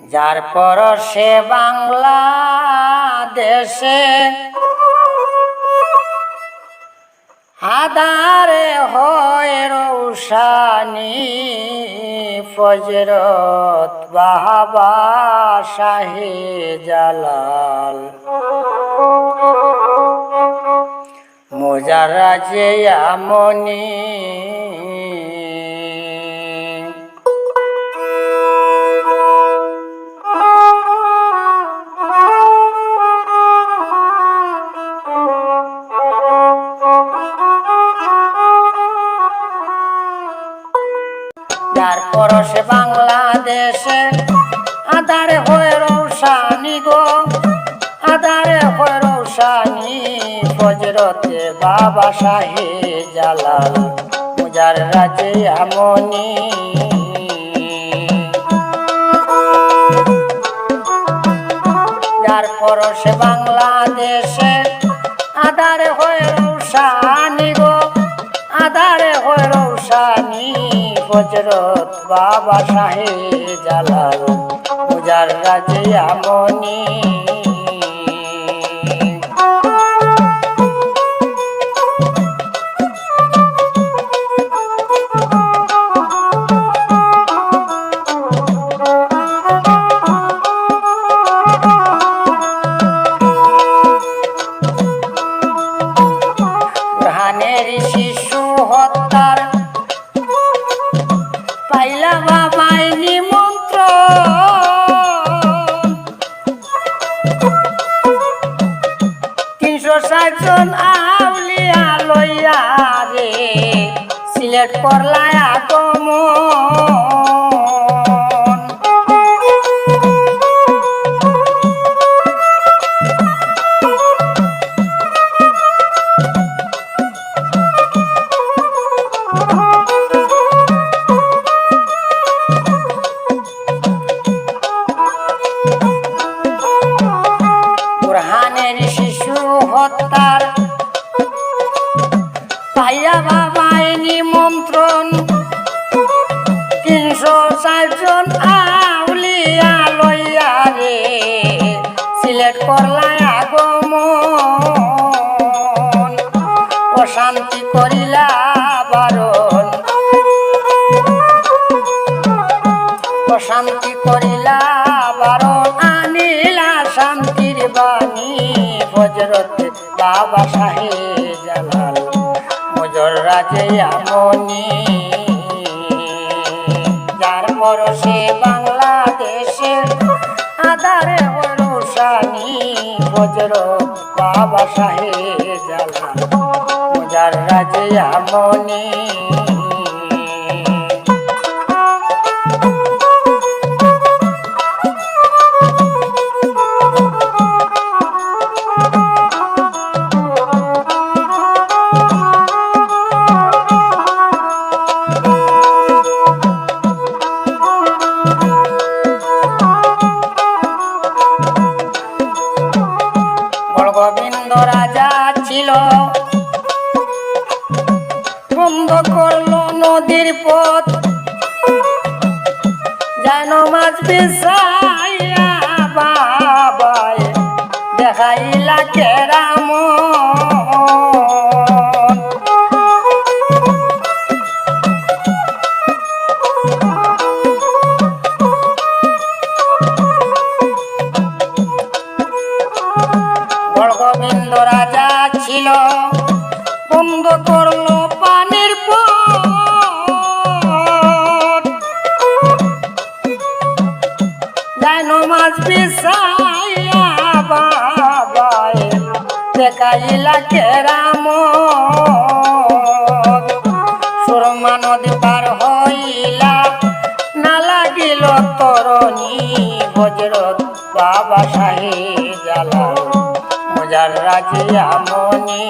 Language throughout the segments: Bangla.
যার পর সে বাংলাদেশে আদারে হয় রৌশানি ফজরত বাহাবা শাহে জালাল। মোজারাজে আমনি পরশে বাংলাদেশে। আধারে হয়ে রৌশানি গো, আধারে হয়ে রৌশানি ফজরতে বাবা শাহে জালাল মুজার রাজে আমনি। যার পরশে বাংলাদেশে আধারে হয়ে রৌশানি হজরত বাবা সাহে জালাল পূজার রাজে আমনি। তিনশো ষাট জন আউলিয়া লইয়া রে সিলেট করলায় আগমন পাইয়া বাবাই নিমন্ত্রণ তিনশো ষাটজন আউলিয়া লইয়া রে, সিলেট করলায় আগমন। অশান্তি করিলা বারণ। অশান্তি করিলা বারণ, আনিলা শান্তির বাণী। হজরত বাবা জালাল রাজে আমনি যার পরশে বাংলাদেশে আধারে অনুসানি হজরত বাবা সাহেব জালাল মজার রাজে আমনি নদীর পথ। যেন মাছ বিছাইয়া বাবায় দেখাইলা কেরাম বিছাইয়া বাবায়, দেখাইলা কেরাম সুরমা নদী পার হইলা, না লাগিল তরণী হজরত বাবা শাহে জালাল মজার রাজিয়া মনি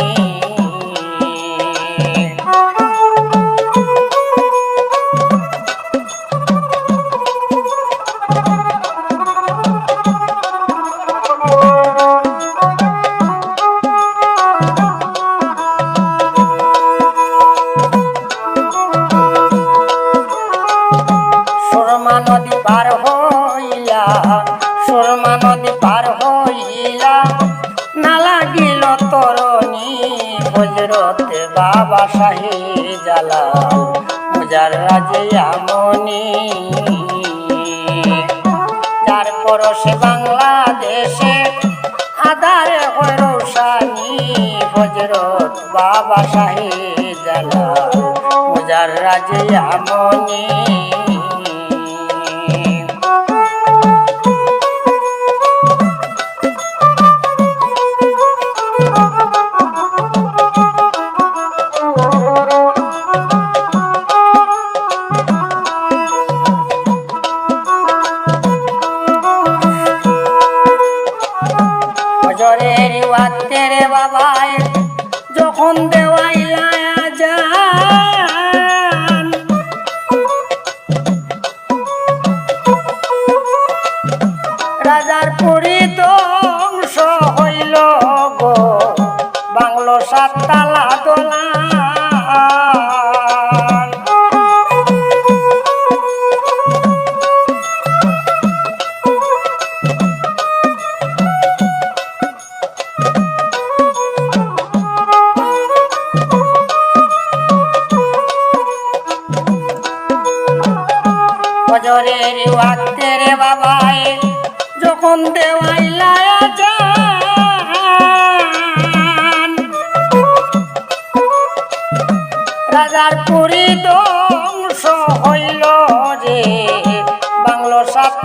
তরণী হজরতে বাবা শাহী জালাল মুজার রাজিয়া মনি যার পরশে বাংলাদেশে আধারে হরসানি হজরত বাবা শাহী জালাল মুজার রাজিয়া মনি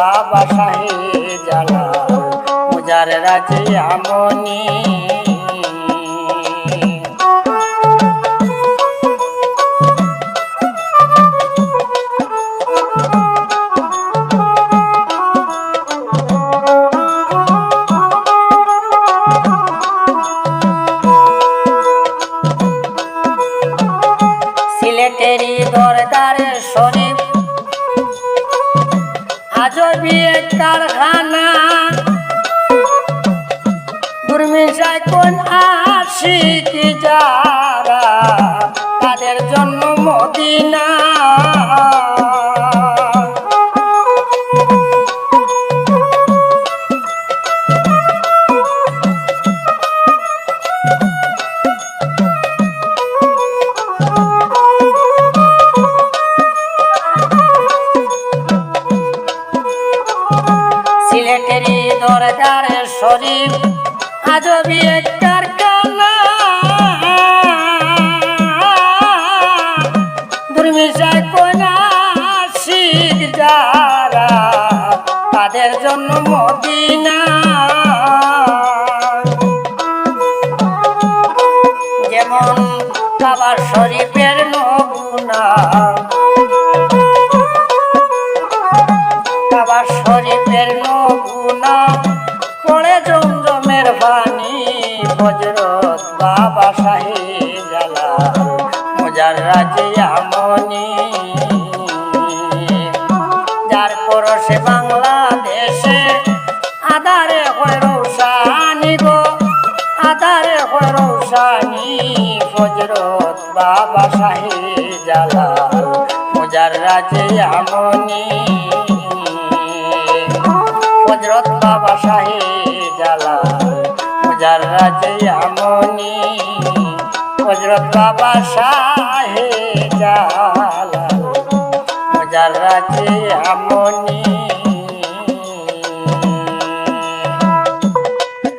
বাবা শাহে জালাল মুজার রাজে আমনি কারখানা যায় কোন আশিক যারা? তাদের জন্য মদিনা। তাদের জন্য মদিনা। যেমন বাবার শরীফের নমুনা। বাবার শরীফের নমুনা। পড়ে জমজমের পানি হজরত বাবা শাহী জালা মজার রাজে আমনি যার পরশে বাংলাদেশে রৌসানি হজরত বাবা শাহী জালাল মজার রাজে আমনি হজরত বাবা শাহী জালাল মজার রাজে আমনি হজরত বাবা শাহে জালাল মজার রাজে আমনি